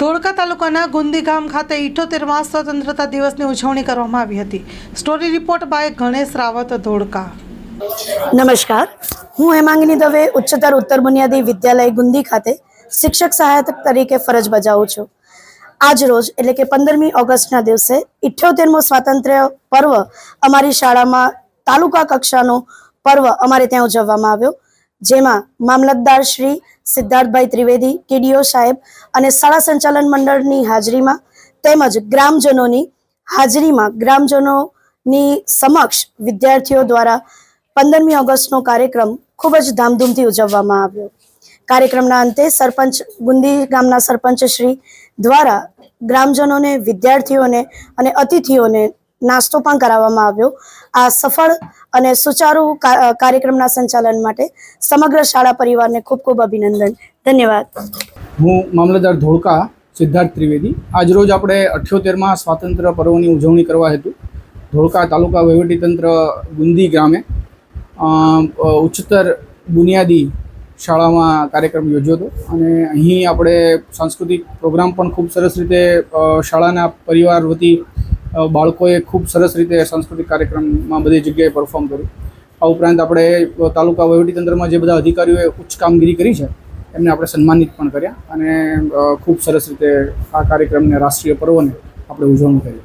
ધોળકા તાલુકાના ગુંદી ગામ ખાતે ઇઠ્ઠોતેરમાં સ્વતંત્રતા દિવસની ઉજવણી કરવામાં આવી હતી. Story report by Ganesh Rawat Dholka. નમસ્કાર. હું હેમાંગની દવે, ઉચ્ચતર ઉત્તર બુનિયાદી વિદ્યાલય ગુંદી ખાતે શિક્ષક સહાયક તરીકે ફરજ બજાવું છું. આજ રોજ, એટલે કે પંદરમી ઓગસ્ટના દિવસે, ઇઠ્યોતેરમો સ્વાતંત્ર્ય પર્વ અમારી શાળામાં તાલુકા કક્ષાનો પર્વ અમારે ત્યાં ઉજવવામાં આવ્યો. જેમાં મામલતદાર શ્રી સિદ્ધાર્થભાઈ ત્રિવેદી ટીડીઓ સાહેબ અને શાળા સંચાલન મંડળની હાજરીમાં તેમજ ગ્રામજનોની હાજરીમાં ગ્રામજનોની સમક્ષ વિદ્યાર્થીઓ દ્વારા પંદરમી ઓગસ્ટનો કાર્યક્રમ ખૂબ જ ધામધૂમથી ઉજવવામાં આવ્યો. કાર્યક્રમના અંતે સરપંચ ગુંદી ગામના સરપંચ શ્રી દ્વારા ગ્રામજનોને, વિદ્યાર્થીઓને અને અતિથિઓને નાસ્તો પણ કરાવવામાં આવ્યો. આ સફળ અને સુચારુ કાર્યક્રમના સંચાલન માટે સમગ્ર શાળા પરિવારને ખૂબ ખૂબ અભિનંદન. ધન્યવાદ. હું મામલતદાર ધોળકા સિદ્ધાર્થ ત્રિવેદી. આજરોજ આપણે અઠ્યોતેરમાં સ્વાતંત્ર્ય પર્વની ઉજવણી કરવા હેતુ ધોળકા તાલુકા વહીવટીતંત્ર ગુંદી અ, ઉચ્ચતર બુનિયાદી શાળામાં કાર્યક્રમ યોજ્યો હતો. અને અહીં આપણે સાંસ્કૃતિક પ્રોગ્રામ પણ ખૂબ સરસ રીતે શાળાના પરિવાર વતી બાળકોએ ખૂબ સરસ રીતે સાંસ્કૃતિક કાર્યક્રમમાં બધી જગ્યાએ પરફોર્મ કર્યું. આ ઉપરાંત આપણે તાલુકા વહીવટીતંત્રમાં જે બધા અધિકારીઓએ ઉચ્ચ કામગીરી કરી છે, એમને આપણે સન્માનિત પણ કર્યા અને ખૂબ સરસ રીતે આ કાર્યક્રમને રાષ્ટ્રીય પર્વને આપણે ઉજવણી કરી.